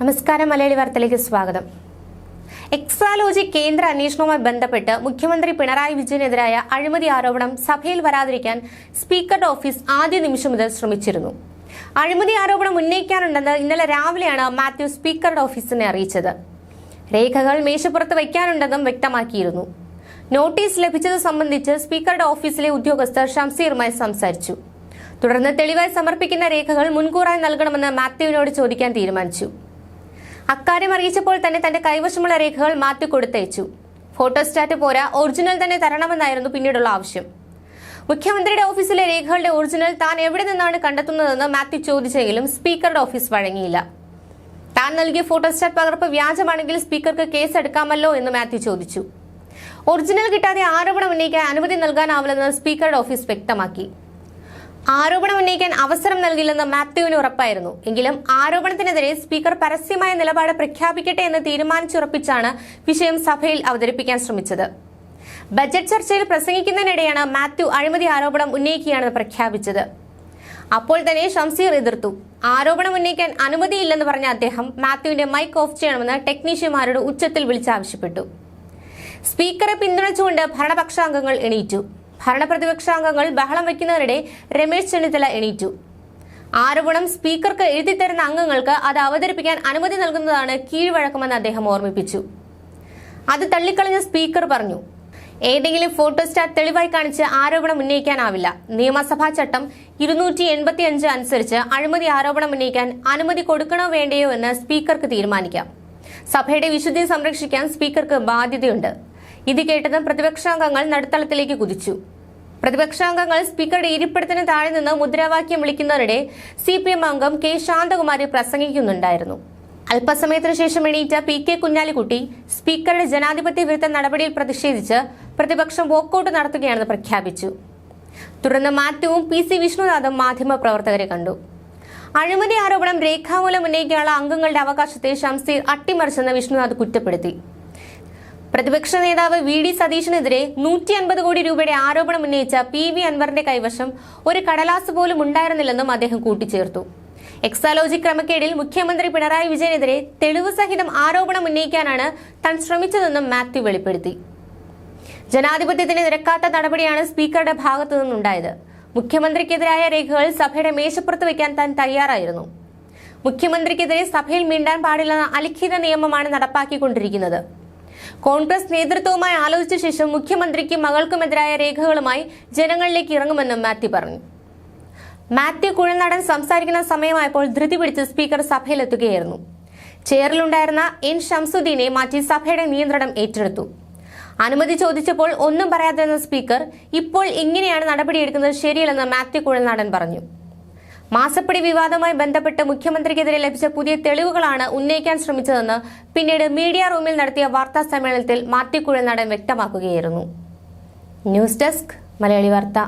നമസ്കാരം മലയാളി വാർത്തയിലേക്ക് സ്വാഗതം. എക്സാലോജി കേന്ദ്ര അന്വേഷണവുമായി ബന്ധപ്പെട്ട് മുഖ്യമന്ത്രി പിണറായി വിജയനെതിരായ അഴിമതി ആരോപണം സഭയിൽ വരാതിരിക്കാൻ സ്പീക്കറുടെ ഓഫീസ് ആദ്യ നിമിഷം മുതൽ ശ്രമിച്ചിരുന്നു. അഴിമതി ആരോപണം ഉന്നയിക്കാനുണ്ടെന്ന് ഇന്നലെ രാവിലെയാണ് മാത്യു സ്പീക്കറുടെ ഓഫീസിനെ അറിയിച്ചത്. രേഖകൾ മേശപ്പുറത്ത് വയ്ക്കാനുണ്ടെന്നും വ്യക്തമാക്കിയിരുന്നു. നോട്ടീസ് ലഭിച്ചത് സംബന്ധിച്ച് സ്പീക്കറുടെ ഓഫീസിലെ ഉദ്യോഗസ്ഥർ ഷംസീറുമായി സംസാരിച്ചു. തുടർന്ന് തെളിവായി സമർപ്പിക്കുന്ന രേഖകൾ മുൻകൂറായി നൽകണമെന്ന് മാത്യുവിനോട് ചോദിക്കാൻ തീരുമാനിച്ചു. അക്കാര്യം അറിയിച്ചപ്പോൾ തന്നെ തന്റെ കൈവശമുള്ള രേഖകൾ മാറ്റി കൊടുത്തയച്ചു. ഫോട്ടോസ്റ്റാറ്റ് പോരാ ഒറിജിനൽ തന്നെ തരണമെന്നായിരുന്നു പിന്നീടുള്ള ആവശ്യം. മുഖ്യമന്ത്രിയുടെ ഓഫീസിലെ രേഖകളുടെ ഒറിജിനൽ താൻ എവിടെ നിന്നാണ് കണ്ടെത്തുന്നതെന്ന് മാത്യു ചോദിച്ചെങ്കിലും സ്പീക്കറുടെ ഓഫീസ് വഴങ്ങിയില്ല. താൻ നൽകിയ ഫോട്ടോസ്റ്റാറ്റ് പകർപ്പ് വ്യാജമാണെങ്കിൽ സ്പീക്കർക്ക് കേസ് എടുക്കാമല്ലോ എന്ന് മാത്യു ചോദിച്ചു. ഒറിജിനൽ കിട്ടാതെ ആരോപണം ഉന്നയിക്കാൻ അനുമതി നൽകാനാവില്ലെന്ന് സ്പീക്കറുടെ ഓഫീസ് വ്യക്തമാക്കി. ആരോപണം ഉന്നയിക്കാൻ അവസരം നൽകില്ലെന്ന് മാത്യുവിന് ഉറപ്പായിരുന്നു. എങ്കിലും ആരോപണത്തിനെതിരെ സ്പീക്കർ പരസ്യമായ നിലപാട് പ്രഖ്യാപിക്കട്ടെ എന്ന് തീരുമാനിച്ചുറപ്പിച്ചാണ് വിഷയം സഭയിൽ അവതരിപ്പിക്കാൻ ശ്രമിച്ചത്. ബജറ്റ് ചർച്ചയിൽ പ്രസംഗിക്കുന്നതിനിടെയാണ് മാത്യു അഴിമതി ആരോപണം ഉന്നയിക്കുകയാണെന്ന് പ്രഖ്യാപിച്ചത്. അപ്പോൾ തന്നെ ഷംസീർ എതിർത്തു. ആരോപണം ഉന്നയിക്കാൻ അനുമതിയില്ലെന്ന് പറഞ്ഞ അദ്ദേഹം മാത്യുവിന്റെ മൈക്ക് ഓഫ് ചെയ്യണമെന്ന് ടെക്നീഷ്യന്മാരോട് ഉച്ചത്തിൽ വിളിച്ചാവശ്യപ്പെട്ടു സ്പീക്കറെ പിന്തുണച്ചുകൊണ്ട് ഭരണപക്ഷാംഗങ്ങൾ എണീറ്റു. ഭരണപ്രതിപക്ഷാംഗങ്ങൾ ബഹളം വയ്ക്കുന്നതിനിടെ രമേശ് ചെന്നിത്തല എണീറ്റു. ആരോപണം സ്പീക്കർക്ക് എഴുതിത്തരുന്ന അംഗങ്ങൾക്ക് അത് അവതരിപ്പിക്കാൻ അനുമതി നൽകുന്നതാണ് കീഴ്വഴക്കമെന്ന് അദ്ദേഹം ഓർമ്മിപ്പിച്ചു. അത് തള്ളിക്കളഞ്ഞ സ്പീക്കർ പറഞ്ഞു ഏതെങ്കിലും ഫോട്ടോസ്റ്റാറ്റ് തെളിവായി കാണിച്ച് ആരോപണം ഉന്നയിക്കാനാവില്ല. നിയമസഭാ ചട്ടം ഇരുന്നൂറ്റി എൺപത്തി അഞ്ച് അനുസരിച്ച് അഴിമതി ആരോപണം ഉന്നയിക്കാൻ അനുമതി കൊടുക്കണോ വേണ്ടയോ എന്ന് സ്പീക്കർക്ക് തീരുമാനിക്കാം. സഭയുടെ വിശുദ്ധി സംരക്ഷിക്കാൻ സ്പീക്കർക്ക് ബാധ്യതയുണ്ട്. ഇത് കേട്ടതും പ്രതിപക്ഷാംഗങ്ങൾ നടുത്തളത്തിലേക്ക് കുതിച്ചു. പ്രതിപക്ഷാംഗങ്ങൾ സ്പീക്കറുടെ ഇരിപ്പിടത്തിന് താഴെ നിന്ന് മുദ്രാവാക്യം വിളിക്കുന്നതിനിടെ സി പി എം അംഗം കെ ശാന്തകുമാരി പ്രസംഗിക്കുന്നുണ്ടായിരുന്നു. അല്പസമയത്തിനു ശേഷം എണീറ്റ പി കെ കുഞ്ഞാലിക്കുട്ടി സ്പീക്കറുടെ ജനാധിപത്യ വിരുദ്ധ നടപടിയിൽ പ്രതിഷേധിച്ച് പ്രതിപക്ഷം വോക്കൌട്ട് നടത്തുകയാണെന്ന് പ്രഖ്യാപിച്ചു. തുടർന്ന് മാറ്റവും പി സി വിഷ്ണുനാഥും മാധ്യമപ്രവർത്തകരെ കണ്ടു. അഴിമതി ആരോപണം രേഖാമൂലം ഉന്നയിക്കാനുള്ള അംഗങ്ങളുടെ അവകാശത്തെ ഷംസീർ അട്ടിമറിച്ചെന്ന് വിഷ്ണുനാഥ് കുറ്റപ്പെടുത്തി. പ്രതിപക്ഷ നേതാവ് വി ഡി സതീഷിനെതിരെ നൂറ്റി അൻപത് കോടി രൂപയുടെ ആരോപണം ഉന്നയിച്ച പി വി അൻവറിന്റെ കൈവശം ഒരു കടലാസ് പോലും ഉണ്ടായിരുന്നില്ലെന്നും അദ്ദേഹം കൂട്ടിച്ചേർത്തു. എക്സാലോജി ക്രമക്കേടിൽ മുഖ്യമന്ത്രി പിണറായി വിജയനെതിരെ തെളിവ് സഹിതം ആരോപണം ഉന്നയിക്കാനാണ് താൻ ശ്രമിച്ചതെന്നും മാത്യു വെളിപ്പെടുത്തി. ജനാധിപത്യത്തിന് നിരക്കാത്ത നടപടിയാണ് സ്പീക്കറുടെ ഭാഗത്തു നിന്നുണ്ടായത്. മുഖ്യമന്ത്രിക്കെതിരായ രേഖകൾ സഭയുടെ മേശപ്പുറത്ത് വയ്ക്കാൻ താൻ തയ്യാറായിരുന്നു. മുഖ്യമന്ത്രിക്കെതിരെ സഭയിൽ മിണ്ടാൻ പാടില്ലെന്ന അലിഖിത നിയമമാണ് നടപ്പാക്കിക്കൊണ്ടിരിക്കുന്നത്. കോൺഗ്രസ് നേതൃത്വവുമായി ആലോചിച്ച ശേഷം മുഖ്യമന്ത്രിക്കും മകൾക്കുമെതിരായ രേഖകളുമായി ജനങ്ങളിലേക്ക് ഇറങ്ങുമെന്നും മാത്യു പറഞ്ഞു. മാത്യു കുഴൽനാടൻ സംസാരിക്കുന്ന സമയമായപ്പോൾ ധൃതി പിടിച്ച് സ്പീക്കർ സഭയിലെത്തുകയായിരുന്നു. ചെയറിലുണ്ടായിരുന്ന എൻ ഷംസുദ്ദീനെ മാറ്റി സഭയുടെ നിയന്ത്രണം ഏറ്റെടുത്തു. അനുമതി ചോദിച്ചപ്പോൾ ഒന്നും പറയാതെ സ്പീക്കർ ഇപ്പോൾ ഇങ്ങനെയാണ് നടപടിയെടുക്കുന്നത് ശരിയല്ലെന്ന് മാത്യു കുഴൽനാടൻ പറഞ്ഞു. മാസപ്പടി വിവാദവുമായി ബന്ധപ്പെട്ട് മുഖ്യമന്ത്രിക്കെതിരെ ലഭിച്ച പുതിയ തെളിവുകളാണ് ഉന്നയിക്കാൻ ശ്രമിച്ചതെന്ന് പിന്നീട് മീഡിയ റൂമിൽ നടത്തിയ വാർത്താ സമ്മേളനത്തിൽ Mathew Kuzhalnadan വ്യക്തമാക്കുകയായിരുന്നു. News desk Malayali Vartha.